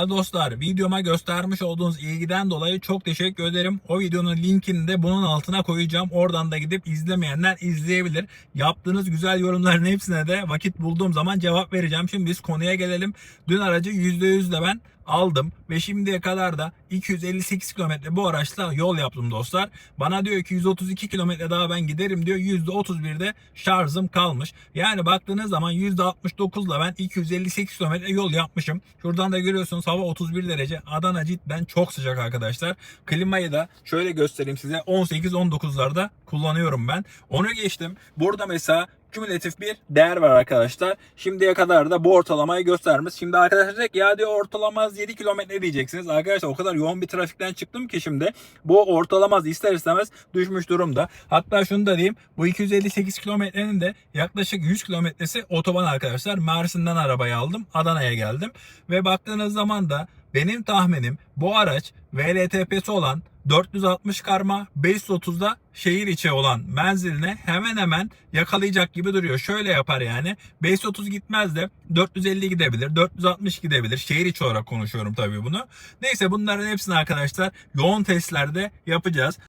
Değerli dostlar videoma göstermiş olduğunuz ilgiden dolayı çok teşekkür ederim. O videonun linkini de bunun altına koyacağım. Oradan da gidip izlemeyenler izleyebilir. Yaptığınız güzel yorumların hepsine de vakit bulduğum zaman cevap vereceğim. Şimdi biz konuya gelelim. Dün aracı %100 de ben aldım ve şimdiye kadar da 258 kilometre bu araçla yol yaptım dostlar. Bana diyor ki 132 kilometre daha ben giderim diyor. %31'de şarjım kalmış. Yani baktığınız zaman %69'la ben 258 kilometre yol yapmışım. Şuradan da görüyorsunuz hava 31 derece. Adana cidden çok sıcak arkadaşlar. Klimayı da şöyle göstereyim size 18-19'larda kullanıyorum ben. Onu geçtim. Burada mesela kümülatif bir değer var arkadaşlar. Şimdiye kadar da bu ortalamayı göstermiş. Şimdi arkadaşlar diyecek ya diyor ortalamaz 7 kilometre diyeceksiniz. Arkadaşlar o kadar yoğun bir trafikten çıktım ki şimdi bu ortalamaz ister istemez düşmüş durumda. Hatta şunu da diyeyim bu 258 kilometrenin de yaklaşık 100 kilometresi otoban arkadaşlar. Mersin'den arabayı aldım Adana'ya geldim ve baktığınız zaman da benim tahminim bu araç VLTP'si olan 460 karma 530'da şehir içi olan menziline hemen hemen yakalayacak gibi duruyor. Şöyle yapar yani 530 gitmez de 450 gidebilir 460 gidebilir. Şehir içi olarak konuşuyorum tabii bunu. Neyse bunların hepsini arkadaşlar yoğun testlerde yapacağız.